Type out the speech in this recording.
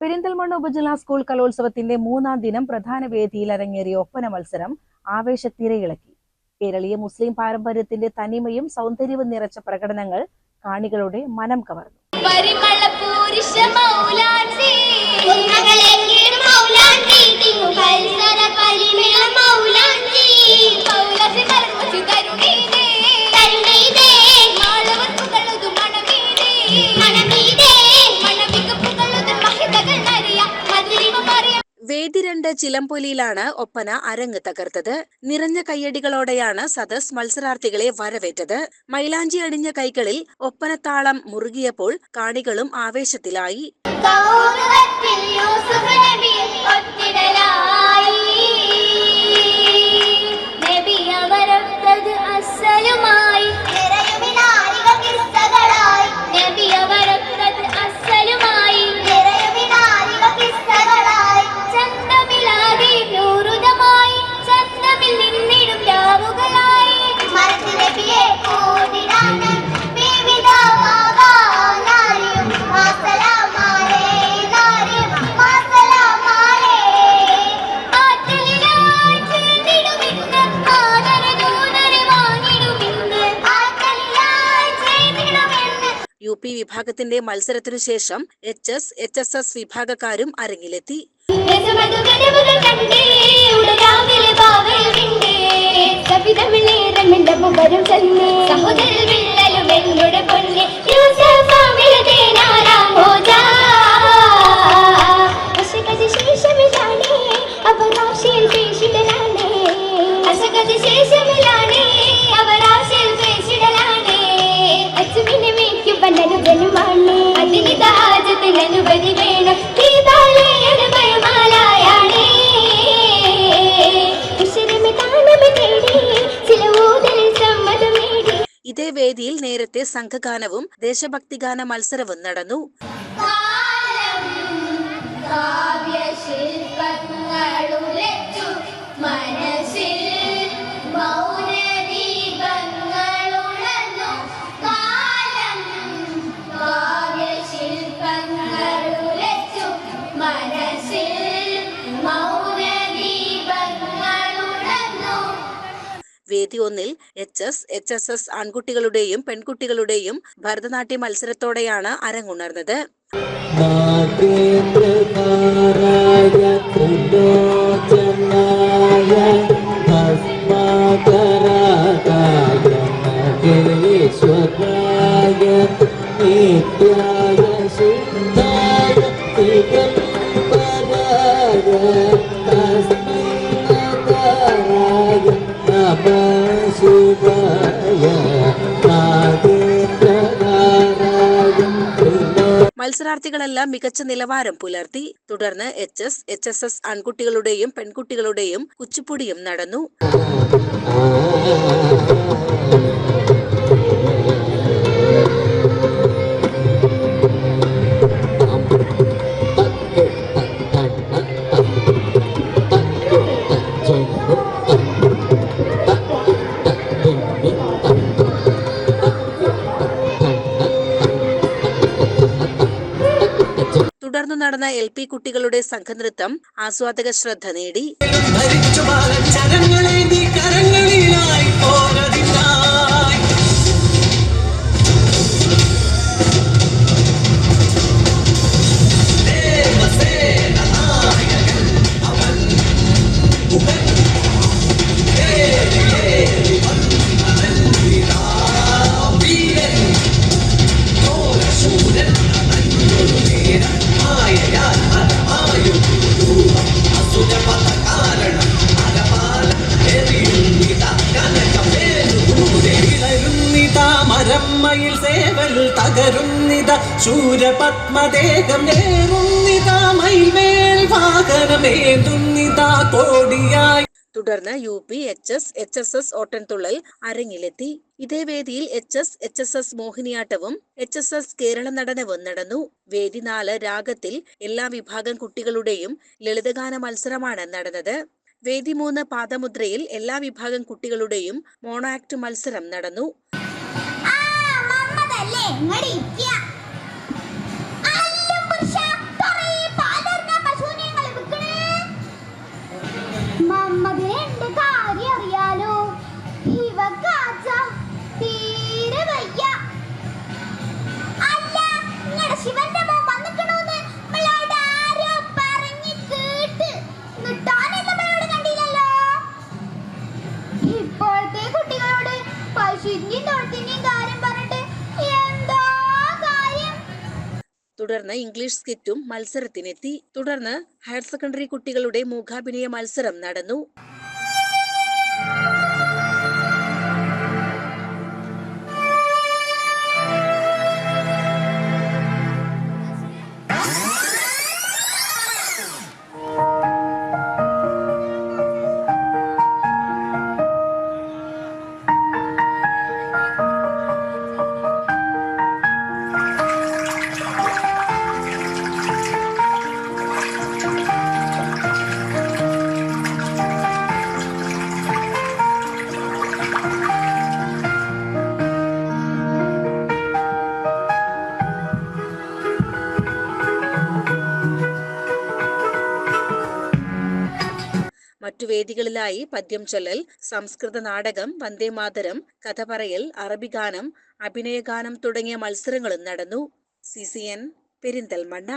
പെരിന്തൽമണ്ണ ഉപജില്ലാ സ്കൂൾ കലോത്സവത്തിന്റെ മൂന്നാം ദിനം പ്രധാന വേദിയിൽ അരങ്ങേറിയ ഒപ്പന മത്സരം ആവേശത്തിരയിളക്കി കേരളീയ മുസ്ലിം പാരമ്പര്യത്തിന്റെ തനിമയും സൗന്ദര്യവും നിറച്ച പ്രകടനങ്ങൾ കാണികളുടെ മനം കവർന്നു. പരിമള ചിലമ്പൊലിയിലാണ് ഒപ്പന അരങ്ങ് തകർത്തത്. നിറഞ്ഞ കയ്യടികളോടെയാണ് സദസ് മത്സരാർത്ഥികളെ വരവേറ്റത്. മൈലാഞ്ചി അണിഞ്ഞ കൈകളിൽ ഒപ്പനത്താളം മുറുകിയപ്പോൾ കാണികളും ആവേശത്തിലായി. യു പി വിഭാഗത്തിന്റെ മത്സരത്തിനു ശേഷം H S H S S വിഭാഗക്കാരും അരങ്ങിലെത്തി. സംഘഗാനവും ദേശഭക്തിഗാന മത്സരവും നടന്നു. വേദി ഒന്നിൽ H S H S S ആൺകുട്ടികളുടെയും പെൺകുട്ടികളുടെയും ഭരതനാട്യ മത്സരത്തോടെയാണ് അരങ്ങുണർന്നത്. മത്സരാർത്ഥികളെല്ലാം മികച്ച നിലവാരം പുലർത്തി. തുടർന്ന് H S H S S ആൺകുട്ടികളുടെയും പെൺകുട്ടികളുടെയും കുച്ചിപ്പുടിയും നടന്നു. തുടർന്നു നടന്ന എൽ പി കുട്ടികളുടെ സംഘനൃത്തം ആസ്വാദക ശ്രദ്ധ നേടി. ശൂരപത്മദേഹം നേറുന്നിതാ മയിൽമേൽ വാഹനമേന്തുന്നിതാ കോടിയായി. തുടർന്ന് U P H S H S S ഓട്ടൻതുള്ളൽ അരങ്ങിലെത്തി. ഇതേ വേദിയിൽ H S H S S മോഹിനിയാട്ടവും H S S Kerala നടനവും നടന്നു. വേദി നാല് രാഗത്തിൽ എല്ലാ വിഭാഗം കുട്ടികളുടെയും ലളിതഗാന മത്സരമാണ് നടന്നത്. വേദി മൂന്ന് പാദമുദ്രയിൽ എല്ലാ വിഭാഗം കുട്ടികളുടെയും മോണോ ആക്ട് മത്സരം നടന്നു. Muhammadin തുടർന്ന് ഇംഗ്ലീഷ് സ്കിറ്റും മത്സരത്തിനെത്തി. തുടർന്ന് ഹയർ സെക്കൻഡറി കുട്ടികളുടെ മൂകാഭിനയ മത്സരം നടന്നു. മറ്റു വേദികളിലായി പദ്യം ചൊല്ലൽ സംസ്കൃത നാടകം വന്ദേമാതരം കഥ പറയൽ അറബി ഗാനം അഭിനയഗാനം തുടങ്ങിയ മത്സരങ്ങളും നടന്നു. C C N Perinthalmanna.